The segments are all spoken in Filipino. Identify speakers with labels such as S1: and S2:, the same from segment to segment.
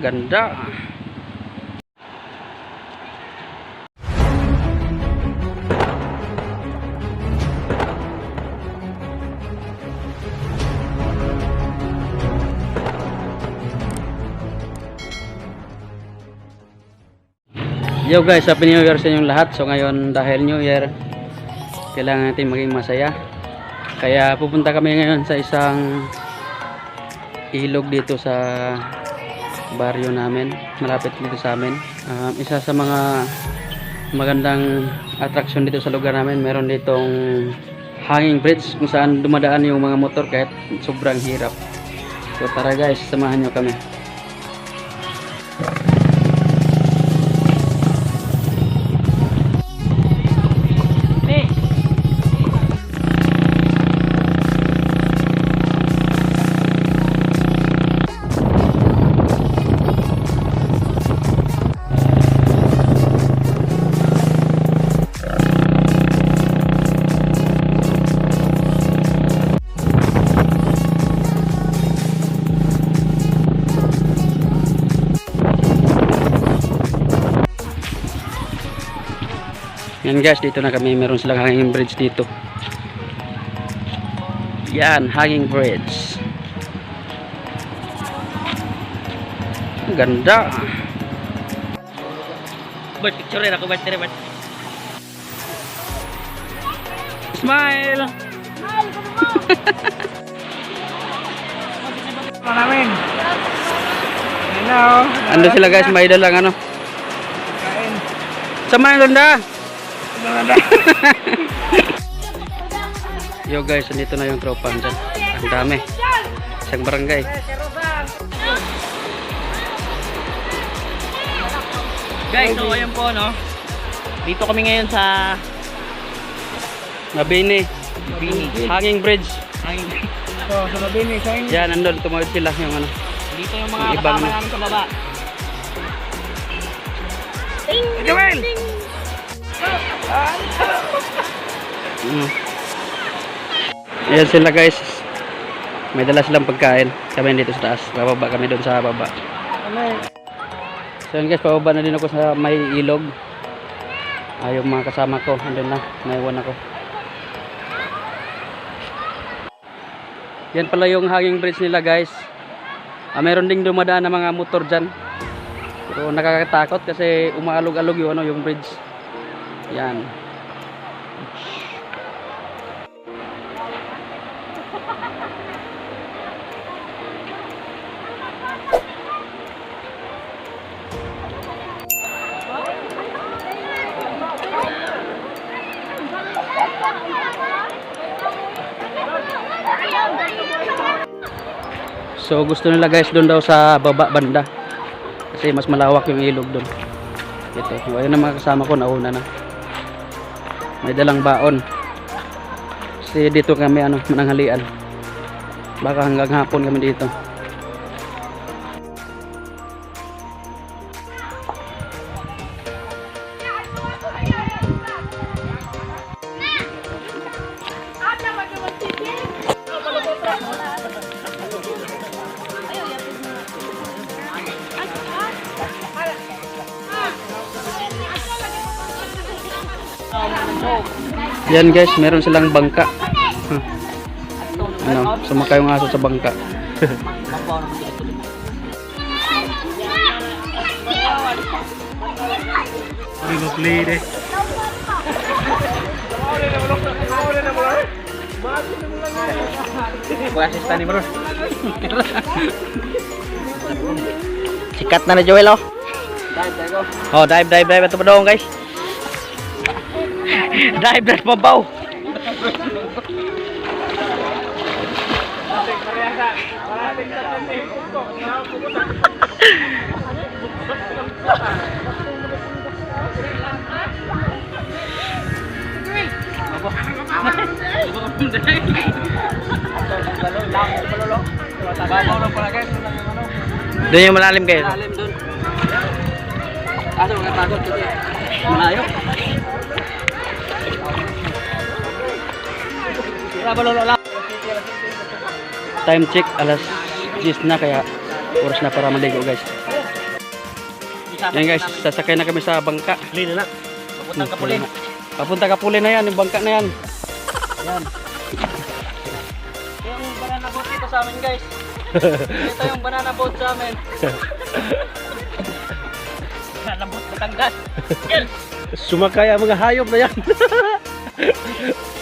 S1: Ganda. Yo guys, happy new year sa inyong lahat. So ngayon dahil new year, kailangan natin maging masaya. Kaya pupunta kami ngayon sa isang ilog dito sa baryo namin, malapit dito sa amin. Um, isa sa mga magandang attraction dito sa lugar namin, meron ditong hanging bridge kung saan dumadaan yung mga motor kahit sobrang hirap. So tara guys, samahan nyo kami. Yan guys, dito na kami. Meron silang hanging bridge dito. Yan, hanging bridge. Ang ganda.
S2: Bert, picture rin ako, Bert, rin, Bert.
S1: Smile!
S2: Ano namin? Hello.
S1: Ando sila guys, may dalang ano.
S2: Kain.
S1: Sama yung ganda. Yo guys, andito na yung tropa dyan. Ang dami. Isang barangay.
S2: Guys, so ayun po, no? Dito kami ngayon sa
S1: Mabini.
S2: Bini.
S1: Hanging bridge.
S2: Ang So, sa Mabini, sa inyo.
S1: Yan, andun. Tumawid sila yung ano.
S2: Dito yung mga kasama namin sa baba. Joel!
S1: Mm. Ayan sila guys. May dala silang pagkain. Kami dito sa taas. Bababa kami doon sa baba. So guys, pababa na din ako sa may ilog. Ah, mga kasama ko, andun na. Naiwan ako. Yan pala yung hanging bridge nila guys. Ah, meron ding dumadaan na mga motor dyan. Pero nakakatakot kasi umaalog-alog yung, ano, yung bridge. Yan. So gusto nila guys doon daw sa baba banda. Kasi mas malawak yung ilog doon. Ito, ayun na mga kasama ko nauna na. May dalang baon. Kasi dito kami ano, mananghalian. Baka hanggang hapon kami dito. Yan guys, meron silang bangka. Huh. Ano, sumakay yung aso sa bangka.
S2: Pinupli deh. Bukan asisten nih bro. Sikat na na Joel oh. Oh, dive, dive, dive. Ito pa doon guys. Dive, dive, mabaw. Doon yung malalim kayo.
S1: Malalim doon. Kaso takot kasi malayo. Time check alas 10 na kaya oras na para maligo guys. Yan guys, sasakay na kami sa bangka.
S2: Puli na na. Papuntang kapuli.
S1: Papunta Kapuli na yan, yung bangka na yan. Yan. Yung banana boat dito sa amin guys. Ito yung banana boat sa amin.
S2: Lambot Batangas. Sumakay ang mga hayop na yan.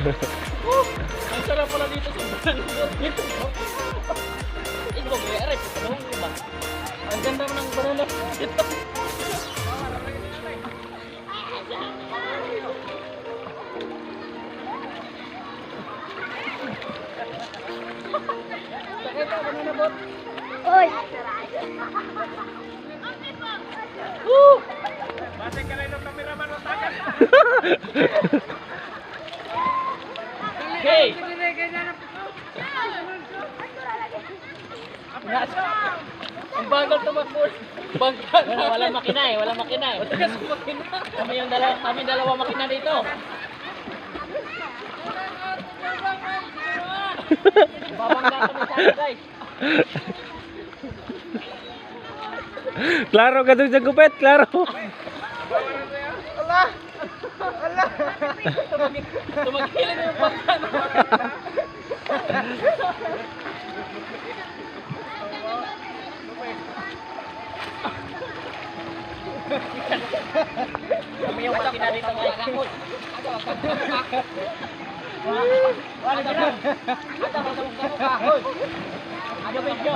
S1: Woo! Ang sarap pala dito sa dito. Ikaw, may aray. Ano ba? Ang ganda mo ng banana boat dito. Sakay ka, banana boat. Hey! Ang bagal tumakbo. Bangka na.
S2: Wala makina eh, wala makina eh.
S1: Matigas ko makina.
S2: Kami yung dalawa, kami dalawa makina dito. Babangga kami sa akin, guys.
S3: Klaro ka doon sa gupit, klaro.
S1: Tumagilid na yung bangka
S2: Kami yung makina dito, guys. Wala ka lang. Ada ba sa mukha mo kahoy? Ada medyo.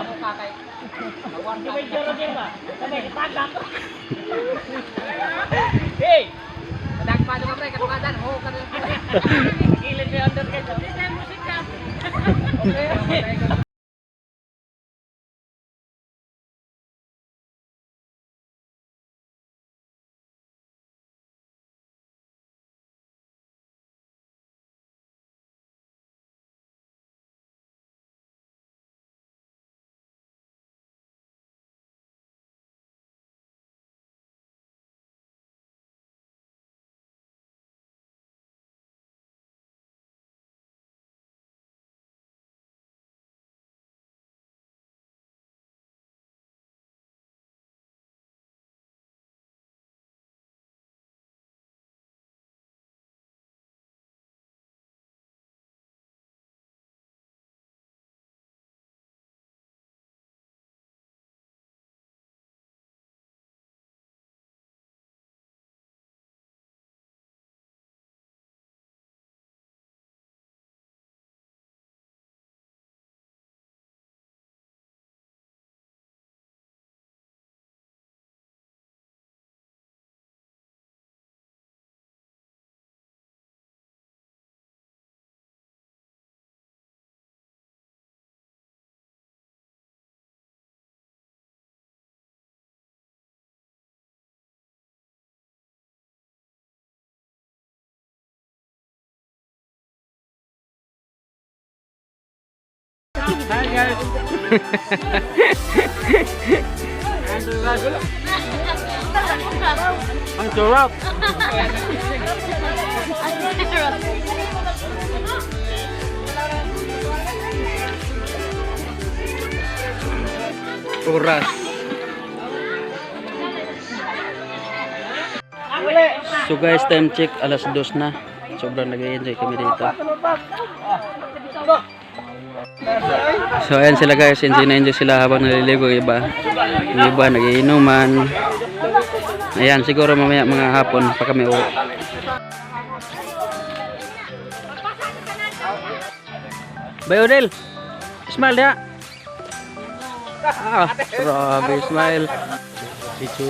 S2: Ada medyo rin ba? Kami kitagak. Hey! Kadag pa naman pre, katukadan. Ho, kan. Kilid may under guys. Hindi musika. Okay.
S1: Ang sarap. Oras. So guys, time check alas dos na. Sobrang nag-enjoy kami dito. So ayan sila guys, enjoy sila habang naliligo iba. Yung iba nagiinuman. Ayan, siguro mamaya mga hapon pa kami uwi. Bay Odel, smile dia. Ah, grabe smile. So,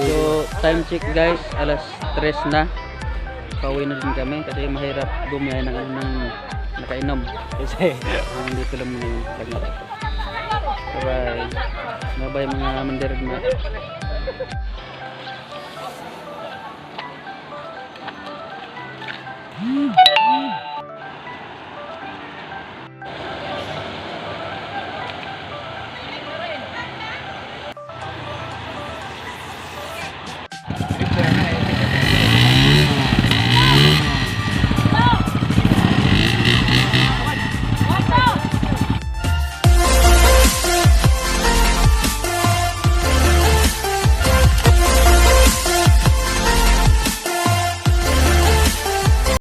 S1: time check guys, alas 3 na. Pauwi na din kami kasi mahirap bumiyay ng, ng nakainom. Kasi hindi ko lang muna yung lagay ko. Bye-bye. Bye-bye mga mandirig na.